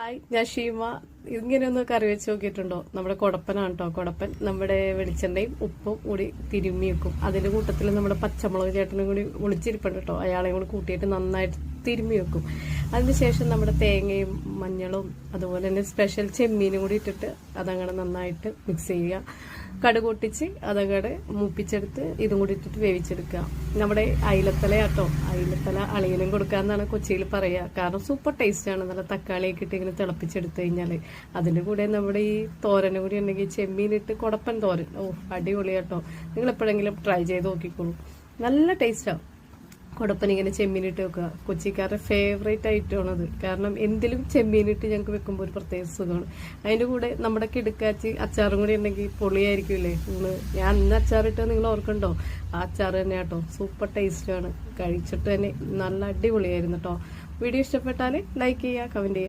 Hi ഞാൻ ഷീമ. ഇങ്ങനെയൊന്ന് കറി വെച്ച് നോക്കിയിട്ടുണ്ടോ? നമ്മുടെ കുടപ്പനാണ് കേട്ടോ കുടപ്പൻ നമ്മുടെ വെളിച്ചെണ്ണയും ഉപ്പും കൂടി തിരുമ്മി വെക്കും. അതിന്റെ കൂട്ടത്തിൽ നമ്മുടെ പച്ചമുളക് ചേട്ടനും കൂടി ഒളിച്ചിരിപ്പുണ്ട് കേട്ടോ അയാളെയും കൂടി കൂട്ടിയിട്ട് നന്നായിട്ട് തിരുമ്മി വെക്കും. അതിനുശേഷം നമ്മുടെ തേങ്ങയും മഞ്ഞളും അതുപോലെ തന്നെ സ്പെഷ്യൽ ചെമ്മീനും കൂടി ഇട്ടിട്ട് അതങ്ങനെ നന്നായിട്ട് മിക്സ് ചെയ്യുക. കടുക് പൊട്ടിച്ച് മൂപ്പിച്ചെടുത്ത് ഇതും കൂടി ഇട്ടിട്ട് വേവിച്ചെടുക്കുക. നമ്മുടെ അയിലത്തല കേട്ടോ അയിലത്തല അളിയനും കൊടുക്കാന്നാണ് കൊച്ചിയിൽ പറയുക കാരണം സൂപ്പർ ടേസ്റ്റ് ആണ്. നല്ല തക്കാളിയൊക്കെ ഇട്ട് ഇങ്ങനെ തിളപ്പിച്ചെടുത്ത് കഴിഞ്ഞാൽ അതിന്റെ കൂടെ നമ്മുടെ ഈ തോരനും കൂടി ഉണ്ടെങ്കിൽ ചെമ്മീനിട്ട് കുടപ്പൻ തോരൻ. ഓ അടിപൊളി കേട്ടോ നിങ്ങൾ എപ്പോഴെങ്കിലും ട്രൈ ചെയ്ത് നോക്കിക്കോളൂ. നല്ല ടേസ്റ്റാണ് കുടപ്പൻ ഇങ്ങനെ ചെമ്മീനിട്ട് വെക്കുക. കൊച്ചിക്കാരുടെ ഫേവറേറ്റ് ഐറ്റമാണ് അത് കാരണം എന്തിലും ചെമ്മീനിട്ട് ഞങ്ങൾക്ക് വെക്കുമ്പോൾ ഒരു പ്രത്യേക സുഖമാണ്. അതിന്റെ കൂടെ നമ്മുടെ കിടുക്കാച്ചി അച്ചാറും കൂടി ഉണ്ടെങ്കിൽ പൊളിയായിരിക്കുമല്ലേ നിങ്ങൾ ഞാൻ അന്ന് അച്ചാറിട്ട് നിങ്ങൾ ഓർക്കണ്ടോ ആ അച്ചാർ തന്നെ കേട്ടോ സൂപ്പർ ടേസ്റ്റാണ് കഴിച്ചിട്ട് തന്നെ നല്ല അടിപൊളിയായിരുന്നു കേട്ടോ വീഡിയോ ഇഷ്ടപ്പെട്ടാൽ ലൈക്ക് ചെയ്യുക കമന്റ് ചെയ്യുക.